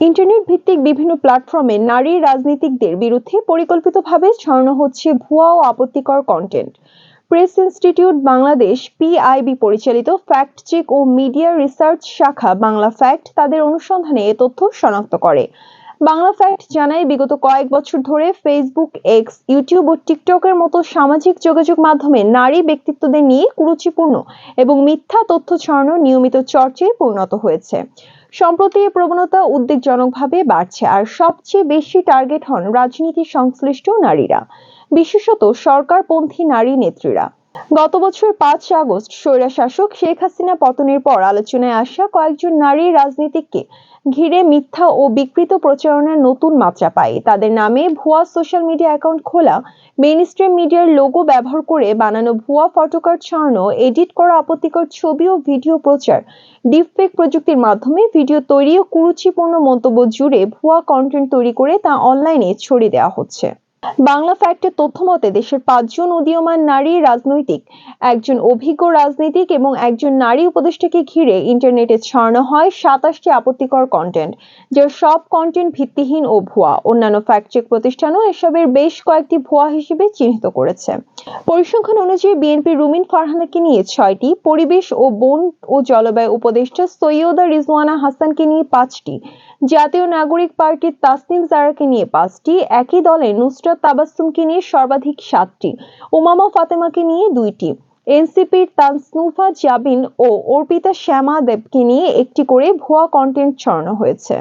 Internet ভিত্তিক বিভিন্ন প্ল্যাটফর্মে নারী রাজনীতিকদের বিরুদ্ধে পরিকল্পিতভাবে ছড়ানো হচ্ছে ভুয়া ও আপত্তিকর content press institute Bangladesh PIB পরিচালিত ফ্যাক্ট চেক ও মিডিয়া রিসার্চ শাখা বাংলা ফ্যাক্ট তাদের অনুসন্ধানে এ তথ্য শনাক্ত করে। বাংলা ফ্যাক্ট জানায়, বিগত কয়েক বছর ধরে ফেসবুক এক্স ইউটিউব ও টিকটকের মতো সামাজিক যোগাযোগ মাধ্যমে নারী ব্যক্তিত্বদের নিয়ে কুরুচিপূর্ণ এবং মিথ্যা তথ্য ছড়ানো নিয়মিত চর্চায় পরিণত হয়েছে। সম্প্রতি এই প্রবণতা উদ্বেগজনকভাবে বাড়ছে, আর সবচেয়ে বেশি টার্গেট হন রাজনীতি সংশ্লিষ্ট নারীরা, বিশেষত সরকারপন্থী নারী নেত্রীরা। গত বছর পাঁচ আগস্ট স্বৈরাশাসক শেখ হাসিনা পতনের পর আলোচনায় আসা কয়েকজন নারী রাজনীতিককে ঘিরে মিথ্যা ও বিকৃত প্রচারণার নতুন মাত্রা পায়। তাদের নামে ভুয়া সোশ্যাল মিডিয়া অ্যাকাউন্ট খোলা মেইনস্ট্রিম মিডিয়ার লোগো ব্যবহার করে বানানো ভুয়া ফটোকার্ড ছড়ানো এডিট করা আপত্তিকর ছবি ও ভিডিও প্রচার ডিপফেক প্রযুক্তির মাধ্যমে ভিডিও তৈরি ও কুরুচিপূর্ণ মন্তব্য জুড়ে ভুয়া কন্টেন্ট তৈরি করে তা অনলাইনে ছড়িয়ে দেওয়া হচ্ছে। বাংলা ফ্যাক্টের তথ্য মতে, দেশের পাঁচজন উদীয়মান নারী রাজনৈতিক, একজন অভিজ্ঞ রাজনীতিক এবং একজন নারী উপদেষ্টাকে ঘিরে ইন্টারনেটে ছড়ানো হয় সাতাশটি আপত্তিকর কন্টেন্ট যার সব কন্টেন্ট ভিত্তিহীন ও ভুয়া। অন্যান্য ফ্যাক্ট চেক প্রতিষ্ঠানও এসবের বেশ কয়েকটি ভুয়া হিসেবে চিহ্নিত করেছে। পরিসংখ্যান অনুযায়ী বিএনপি রুমিন ফারহানাকে নিয়ে ছয়টি, পরিবেশ ও বন ও জলবায়ু উপদেষ্টা সৈয়দা রিজওয়ানা হাসানকে নিয়ে পাঁচটি, জাতীয় নাগরিক পার্টির তাসনিম জারাকে নিয়ে পাঁচটি, একই দলে নুসরাত তাবাসুমকে নিয়ে সর্বাধিক সাতটি, উমামা ফাতেমাকে নিয়ে দুইটি, এনসিপির তানসনুফা জাবিন ও অর্পিতা শ্যামা দেবকে নিয়ে একটি করে ভুয়া কন্টেন্ট ছড়ানো হয়েছে।